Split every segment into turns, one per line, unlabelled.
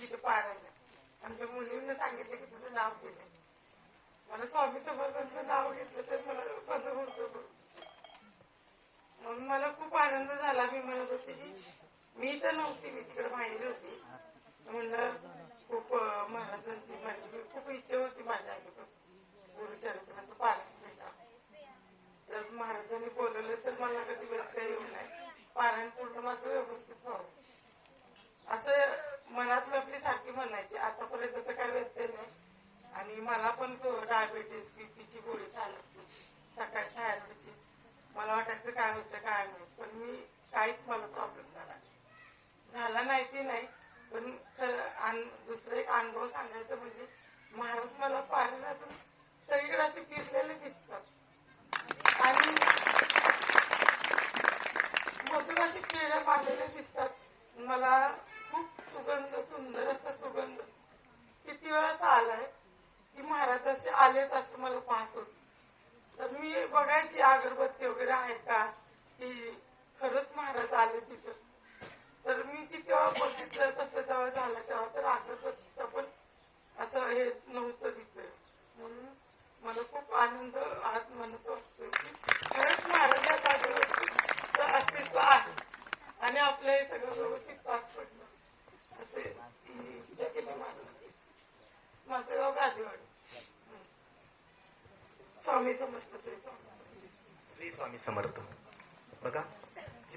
तिथे पारायला आमच्या मुलींना सांगितलं की तुझं नाव केलं. मला स्वामी समर्थांचं नाव घेतलं तर मला कसं होतं म्हणून मला खूप आनंद झाला. मी म्हणत होते की मी तर नव्हती मी तिकडे बाहेर होती. म्हणलं खूप महाराजांची माझी खूप इच्छा होती माझ्या आईपासून गुरुचरित्राचं पारायण तर महाराजांनी बोलवलं तर मला कधी व्यक्त येऊ नये. पारायण पूर्ण माझं व्यवस्थित व्हावं असं मनातलं आपली सारखी म्हणायची आतापर्यंत तर काय व्यत्यय नाही आणि मला पण डायबिटीस बीपीची गोळी खायला लागते सकाळी खायला मला वाटायचं काय होतं काय नाही. पण मी काहीच मला प्रॉब्लेम झाला नाही. झाला नाही ते नाही पण दुसरं एक अनुभव सांगायचं म्हणजे महाराज मला पाण्यातून सगळीकडे असे फिरलेले दिसतात. आणि मधून असे केळ्या पाडलेले दिसतात. मला खूप सुगंध सुंदर असा सुगंध. किती वेळाचा आलाय तसे आले असे आलेत असं मला पास होत. तर मी बघायची अगरबत्ती वगैरे आहे का? की खरंच महाराज आले तिथं. तर मी ती तेव्हा बघितलं तसं जेव्हा झालं तेव्हा तर अगरबत्तीचं पण असं हे नव्हतं तिथे म्हणून मला खूप आनंद आत म्हणत वाटतो की खरंच महाराजात अगरबत्तीचं अस्तित्व आहे आणि आपलं हे सगळं व्यवस्थित पार पडलं असे ती इच्छा केली महाराज माझं गाव गादीवाडी हं. स्वामी समजतच
श्री स्वामी समर्थ. बघा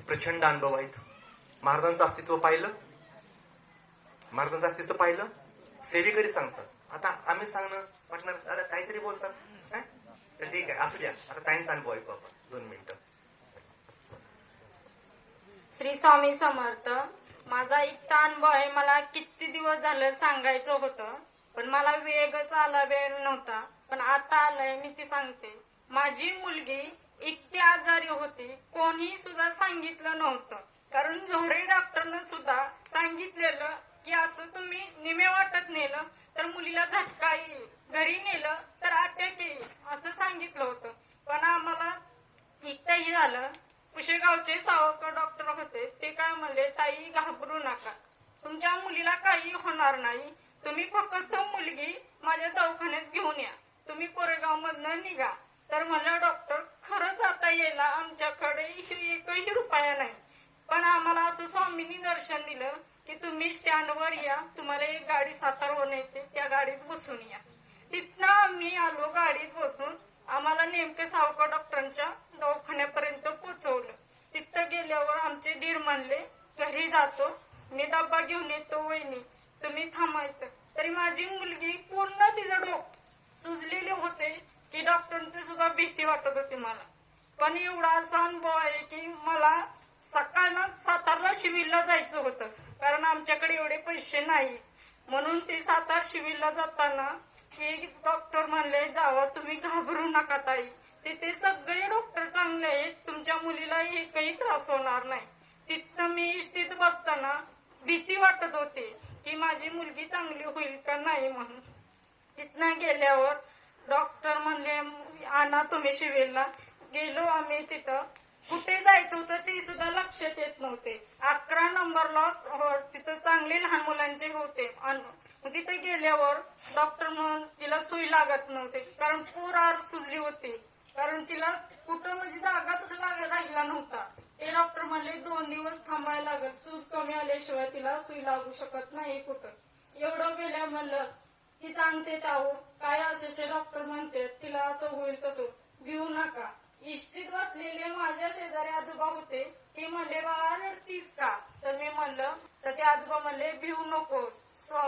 प्रचंड अनुभव आहेत. महाराजांचं अस्तित्व पाहिलं? महाराजांचं अस्तित्व पाहिलं? सेवेकरी सांगतात. आता आम्ही सांगणं म्हटणार आता काहीतरी बोलतात. काय? तर ठीक आहे असू द्या. आता ताईंचा अनुभव ऐकू आपण. दोन मिनिटं.
श्री स्वामी समर्थ माझा इतका अनुभव आहे मला किती दिवस झालं सांगायचं होतं पण मला वेगच आला वेळ नव्हता. पण आता आलाय मी ती सांगते. माझी मुलगी इतकी आजारी होती कोणी सुद्धा सांगितलं नव्हतं. कारण झोरे डॉक्टरनं सुद्धा सांगितलेलं की असं तुम्ही निमे वाटत नेलं तर मुलीला झटका येईल घरी नेलं तर अटॅक येईल असं सांगितलं होतं. पण आम्हाला इतकंही झालं. कुशेगावचे सावकर डॉक्टर होते ते काय म्हणले ताई घाबरू नका. तुमच्या मुलीला काही होणार नाही. तुम्ही फक्त मुलगी माझ्या दवाखान्यात घेऊन या. तुम्ही कोरेगाव मधनं निघा. तर म्हणलं डॉक्टर खरंच आता यायला आमच्याकडे एकही रुपया नाही. पण आम्हाला असं स्वामींनी दर्शन दिलं की तुम्ही स्टँडवर या तुम्हाला एक गाडी सातारवरून येते त्या गाडीत बसून या. तिथनं आम्ही आलो गाडीत बसून आम्हाला नेमकं सावकर डॉक्टरांच्या दवाखान्यापर्यंत पोहोचवलं तिथं गेल्यावर आमचे दीर म्हणले घरी जातो मी डब्बा घेऊन येतो वहिनी तुम्ही थांबायचं तरी माझी मुलगी पूर्ण तिचं डोक सुजलेले होते. की डॉक्टरांची सुद्धा भीती वाटत होती मला. पण एवढा असा अनुभव आहे की मला सकाळला सातारला शिविरला जायचं होतं. कारण आमच्याकडे एवढे पैसे नाही. म्हणून ते सातार शिविरला जाताना एक डॉक्टर म्हणले जावा तुम्ही घाबरू नका ताई. तिथे सगळे डॉक्टर चांगले आहेत. तुमच्या मुलीला एकही त्रास होणार नाही. तिथं मी इष्टीत बसताना भीती वाटत होते की माझी मुलगी चांगली होईल का नाही म्हणून. तिथनं गेल्यावर आणा तुम्ही शिबिरला गेलो आम्ही तिथं. कुठे जायचं होतं ते सुद्धा लक्षात येत नव्हते. अकरा नंबरला हो, तिथं चांगले लहान मुलांचे होते. तिथे गेल्यावर डॉक्टर म्हणून तिला सुई लागत नव्हते. कारण पूर आर सुजली होती. कारण तिला कुठं म्हणजे जागाच राहिला नव्हता. ते डॉक्टर म्हणले दोन दिवस थांबायला लागल. सूज कमी आल्याशिवाय तिला सुई लागू शकत नाही कुठं. एवढं गेल्या म्हणलं ती सांगते ताऊ काय असे डॉक्टर म्हणते तिला असं होईल तसं. भिऊ नका. इष्टीत बसलेले माझ्या शेजारी आजोबा होते. ते म्हणले बाळा रडतीस का? तर मी म्हणलं तर ते आजोबा म्हणले भिऊ नको.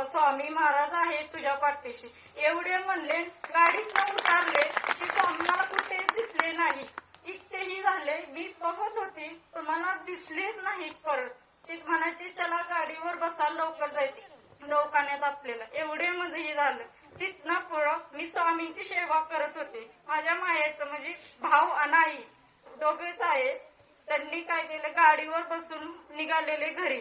स्वामी महाराज आहे तुझ्या पाठीशी. एवढे म्हणले गाडीत उतारले की स्वामीला कुठे दिसले नाही. इतकेही झाले मी बघत होती पण मला दिसलेच नाही परत. ते म्हणायचे चला गाडीवर बसा लवकर जायचे. दवाखान्यात तापलेलं एवढे म्हणजे हे झालं. तिथनं पुढं मी स्वामींची सेवा करत होते. माझ्या मायाचं म्हणजे भाव आणि दोघेच आहे त्यांनी काय केलं? गाडीवर बसून निघालेले घरी.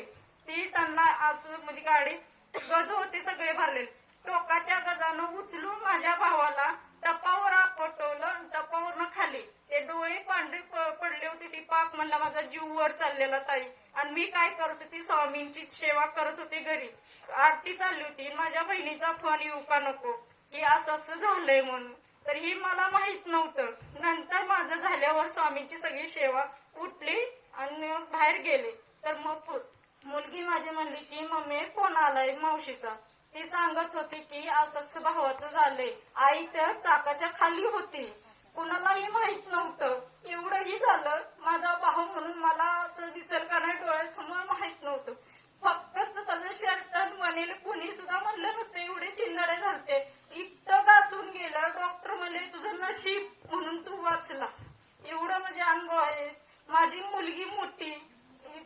ती त्यांना असं म्हणजे गाडी गज होते सगळे भरलेले. टोकाच्या गजानं उचलून माझ्या भावाला टपावर आपटवलं टप खाली. ते डोळे पांढरे पडले होते ती पाक म्हणला माझा जीव वर चाललेला ताई. आणि मी काय करत होती? स्वामींची सेवा करत होती घरी. आरती चालली होती. माझ्या बहिणीचा फोन येऊ का नको? की असं असं झालंय म्हणून. तर हे मला माहीत नव्हतं. नंतर माझं झाल्यावर स्वामींची सगळी सेवा उठली आणि बाहेर गेले. तर मग मुलगी माझी म्हणली की मम्मी फोन आलाय मावशीचा? ती सांगत होती की असं असं भावाचं झालंय. आई तर चाकाच्या खाली होती. कुणालाही माहीत नव्हतं. एवढंही झालं. माझा भाऊ म्हणून मला असं निसर्गाने डोळ्यासमोर माहीत नव्हतं. फक्त त्याचं शर्ट म्हणेल कोणी सुद्धा म्हणलं नसतं. एवढे चिंदडे झालते. इतकं घासून गेलं. डॉक्टर म्हणले तुझं नशीब म्हणून तू वाचला. एवढं म्हणजे अनुभव आहे. माझी मुलगी मोठी.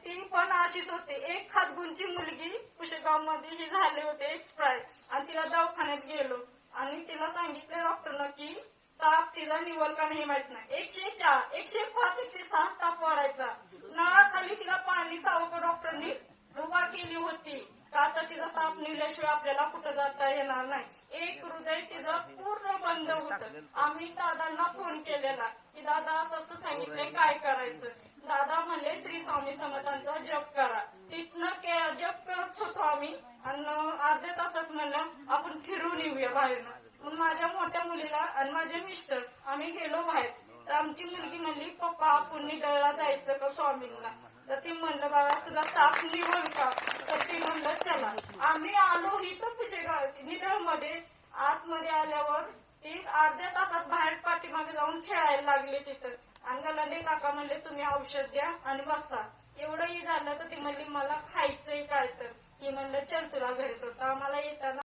ती पण अशीच होती. एक खातगुंची मुलगी पुशेगावमध्ये ही झाले होते एक्सपायर आणि तिला दवाखान्यात गेलो. आणि तिला सांगितले डॉक्टरनं की ताप तिचा निवल का नाही माहीत नाही. एकशे चार एकशे पाच एकशे सहा ताप वाढायचा. नळाखाली तिला पाणी सावक डॉक्टरनी उभा केली होती. का तर तिचा ताप निल्याशिवाय आपल्याला कुठं जाता येणार नाही. एक हृदय तिचं पूर्ण बंद होत. आम्ही दादांना फोन केलेला. की दादा असं असं सांगितलंय काय करायचं? दादा म्हणले श्री स्वामी समर्थांचा जप करा. तिथनं जप करत होतो आम्ही. आणि म्हणला आपण फिरून येऊया बाहेर. मग माझ्या मोठ्या मुलीला आणि माझे मिस्टर आम्ही गेलो बाहेर. तर आमची मुलगी म्हणली पप्पा आपण निडळला जायचं का स्वामींना? तर ती म्हणलं बाबा तुझा ताप निवल का? तर ती म्हणलं चला. आम्ही आलो इथं पुशेगाव निडळमध्ये आतमध्ये आल्यावर ती अर्ध्या तासात बाहेर पाठीमागे जाऊन खेळायला लागले तिथं. आणि गलांडे काका म्हणले तुम्ही औषध द्या आणि बसा. एवढंही झालं तर ती म्हणली मला खायचंय काय तर. ही म्हणलं चल तुला घरी सोडता. आम्हाला येताना